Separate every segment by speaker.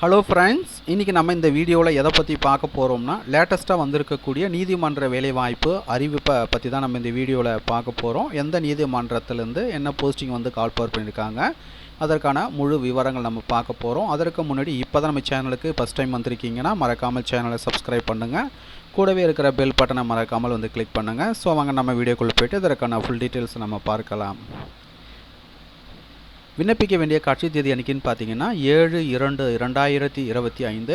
Speaker 1: Hello friends இன்றைக்கி நம்ம இந்த வீடியோவில் எதை பற்றி பார்க்க போகிறோம்னா லேட்டஸ்ட்டாக வந்திருக்கக்கூடிய நீதிமன்ற வேலைவாய்ப்பு அறிவிப்பை பற்றி தான் நம்ம இந்த வீடியோவில் பார்க்க போகிறோம் எந்த நீதிமன்றத்திலேருந்து என்ன போஸ்டிங் வந்து கால் பவர் பண்ணியிருக்காங்க அதற்கான முழு விவரங்கள் நம்ம பார்க்க போகிறோம் அதற்கு முன்னாடி இப்போ தான் நம்ம சேனலுக்கு ஃபஸ்ட் டைம் வந்திருக்கீங்கன்னா மறக்காமல் சேனலை சப்ஸ்கிரைப் பண்ணுங்கள் கூடவே இருக்கிற பெல் பட்டனை மறக்காமல் வந்து கிளிக் பண்ணுங்கள் ஸோ வாங்க நம்ம வீடியோக்குள்ளே போய்ட்டு இதற்கான ஃபுல் டீட்டெயில்ஸ் நம்ம பார்க்கலாம். விண்ணப்பிக்க வேண்டிய கட்சி தேதி அன்றைக்கின்னு பார்த்தீங்கன்னா ஏழு இரண்டு இரண்டாயிரத்தி இருபத்தி ஐந்து.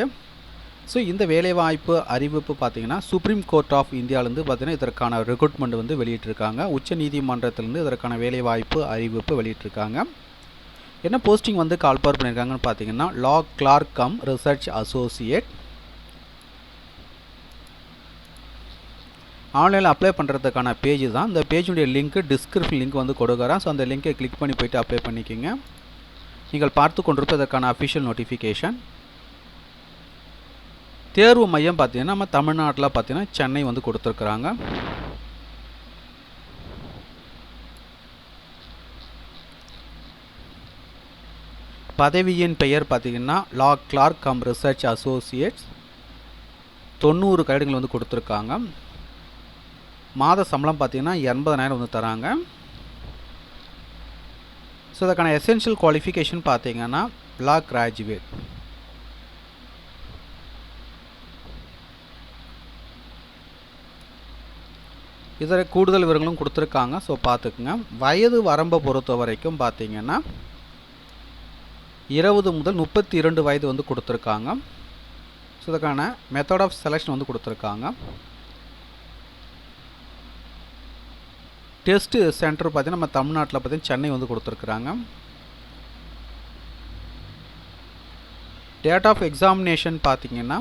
Speaker 1: ஸோ இந்த வேலைவாய்ப்பு அறிவிப்பு பார்த்தீங்கன்னா சுப்ரீம் கோர்ட் ஆஃப் இந்தியாவிலேருந்து பார்த்தீங்கன்னா இதற்கான ரெக்ரூட்மெண்ட் வந்து வெளியிட்டிருக்காங்க. உச்ச நீதிமன்றத்திலேருந்து இதற்கான வேலைவாய்ப்பு அறிவிப்பு வெளியிட்டிருக்காங்க. என்ன போஸ்டிங் வந்து கால்பார் பண்ணியிருக்காங்கன்னு பார்த்தீங்கன்னா law clerk cum research associate ஆன்லைனில் அப்ளை பண்ணுறதுக்கான பேஜ் தான். இந்த பேஜுடைய லிங்க்கு டிஸ்கிரிப்ஷன் லிங்க் வந்து கொடுக்குறேன். ஸோ அந்த லிங்கை கிளிக் பண்ணி போயிட்டு அப்ளை பண்ணிக்கோங்க. நீங்கள் பார்த்து கொண்டிருப்பதற்கான அஃபிஷியல் நோட்டிஃபிகேஷன் தேர்வு மையம் பார்த்தீங்கன்னா நம்ம தமிழ்நாட்டில் பார்த்தீங்கன்னா சென்னை வந்து கொடுத்துருக்குறாங்க. பதவியின் பெயர் பார்த்திங்கன்னா law clerk cum research associates. தொண்ணூறு கைடுகள் வந்து கொடுத்துருக்காங்க. மாத சம்பளம் பார்த்தீங்கன்னா எண்பதனாயிரம் வந்து தராங்க. ஸோ அதுக்கான எசென்ஷியல் குவாலிஃபிகேஷன் பார்த்தீங்கன்னா லா கிராஜுவேட் இதில் கூடுதல் விவரங்களும் கொடுத்துருக்காங்க. ஸோ பார்த்துக்குங்க. வயது வரம்பை பொறுத்த வரைக்கும் பார்த்தீங்கன்னா இருபது முதல் முப்பத்தி இரண்டு வயது வந்து கொடுத்துருக்காங்க. ஸோ இதுக்கான மெத்தட் ஆஃப் செலெக்ஷன் வந்து கொடுத்துருக்காங்க. டெஸ்ட்டு சென்டர் பார்த்தீங்கன்னா நம்ம தமிழ்நாட்டில் பார்த்தீங்கன்னா சென்னை வந்து கொடுத்துருக்குறாங்க. டேட் ஆஃப் எக்ஸாமினேஷன் பார்த்தீங்கன்னா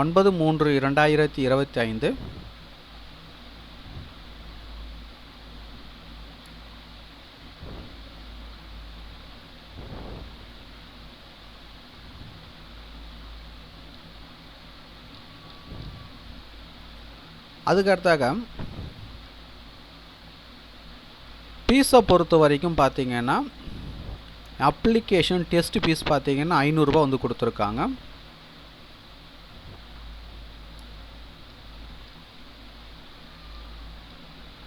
Speaker 1: ஒன்பது மூன்று இரண்டாயிரத்தி இருபத்தி ஐந்து. அதுக்கடுத்தாக பீஸை பொறுத்த வரைக்கும் பார்த்தீங்கன்னா அப்ளிகேஷன் டெஸ்ட் பீஸ் பார்த்தீங்கன்னா ஐநூறுரூபா வந்து கொடுத்துருக்காங்க.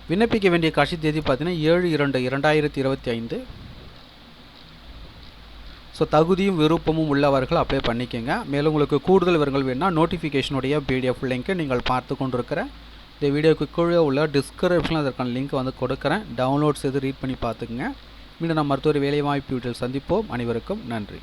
Speaker 1: விண்ணப்பிக்க வேண்டிய கட்சி தேதி பார்த்தீங்கன்னா ஏழு இரண்டு இரண்டாயிரத்தி இருபத்தி ஐந்து. ஸோ தகுதியும் விருப்பமும் உள்ளவர்கள் அப்ளை பண்ணிக்கோங்க. மேலும் உங்களுக்கு கூடுதல் விவரங்கள் வேணுன்னா நோட்டிஃபிகேஷனுடைய பிடிஎஃப் லிங்க்கை நீங்கள் பார்த்து கொண்டிருக்கிற இந்த வீடியோக்கு கீழே உள்ள டிஸ்கிரிப்ஷனில் அதற்கான லிங்க் வந்து கொடுக்குறேன். டவுன்லோட் செய்து ரீட் பண்ணி பார்த்துக்குங்க. மீண்டும் நம்ம மருத்துவ வேலைவாய்ப்பு வீட்டில் சந்திப்போம். அனைவருக்கும் நன்றி.